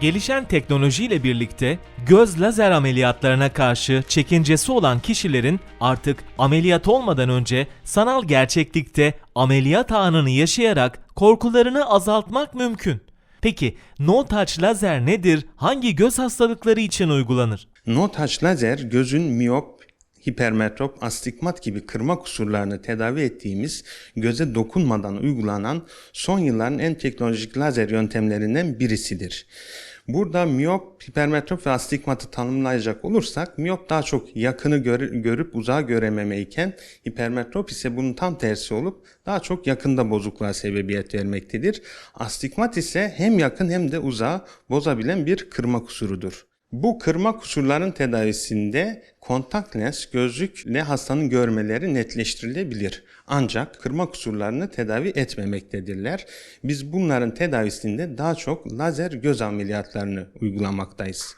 Gelişen teknolojiyle birlikte göz lazer ameliyatlarına karşı çekincesi olan kişilerin artık ameliyat olmadan önce sanal gerçeklikte ameliyat anını yaşayarak korkularını azaltmak mümkün. Peki no touch lazer nedir? Hangi göz hastalıkları için uygulanır? No touch lazer gözün miyop, hipermetrop, astigmat gibi kırma kusurlarını tedavi ettiğimiz göze dokunmadan uygulanan son yılların en teknolojik lazer yöntemlerinden birisidir. Burada miyop, hipermetrop ve astigmatı tanımlayacak olursak miyop daha çok yakını gör- görüp uzağı görememeyken hipermetrop ise bunun tam tersi olup daha çok yakında bozukluğa sebebiyet vermektedir. Astigmat ise hem yakın hem de uzağı bozabilen bir kırma kusurudur. Bu kırma kusurların tedavisinde kontak lens gözlükle hastanın görmeleri netleştirilebilir. Ancak kırma kusurlarını tedavi etmemektedirler. Biz bunların tedavisinde daha çok lazer göz ameliyatlarını uygulamaktayız.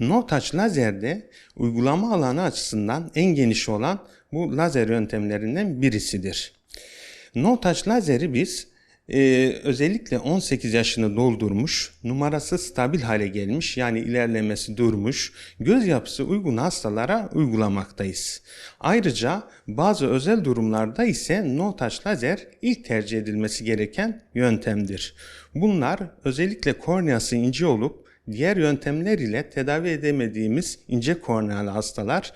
No touch lazerde uygulama alanı açısından en geniş olan bu lazer yöntemlerinden birisidir. No touch lazeri biz ee, özellikle 18 yaşını doldurmuş, numarası stabil hale gelmiş yani ilerlemesi durmuş, göz yapısı uygun hastalara uygulamaktayız. Ayrıca bazı özel durumlarda ise no touch lazer ilk tercih edilmesi gereken yöntemdir. Bunlar özellikle korneası ince olup diğer yöntemler ile tedavi edemediğimiz ince kornealı hastalar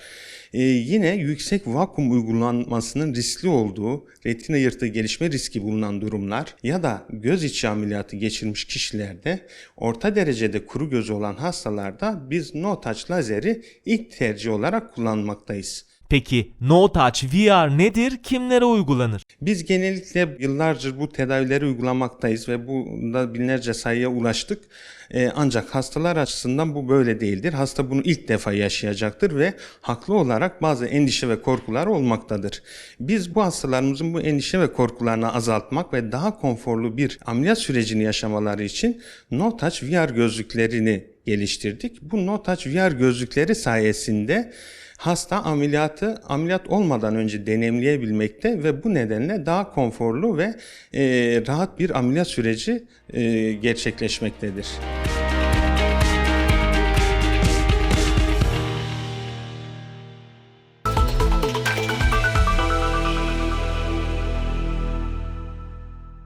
e, yine yüksek vakum uygulanmasının riskli olduğu retina yırtığı gelişme riski bulunan durumlar ya da göz içi ameliyatı geçirmiş kişilerde orta derecede kuru gözü olan hastalarda biz no touch lazeri ilk tercih olarak kullanmaktayız. Peki no touch VR nedir? Kimlere uygulanır? Biz genellikle yıllardır bu tedavileri uygulamaktayız ve bunda binlerce sayıya ulaştık. Ee, ancak hastalar açısından bu böyle değildir. Hasta bunu ilk defa yaşayacaktır ve haklı olarak bazı endişe ve korkular olmaktadır. Biz bu hastalarımızın bu endişe ve korkularını azaltmak ve daha konforlu bir ameliyat sürecini yaşamaları için No Touch VR gözlüklerini geliştirdik. Bu No Touch VR gözlükleri sayesinde hasta ameliyatı ameliyat olmadan önce deneyimleyebilmekte ve bu nedenle daha konforlu ve e, rahat bir ameliyat süreci e, gerçekleşmektedir.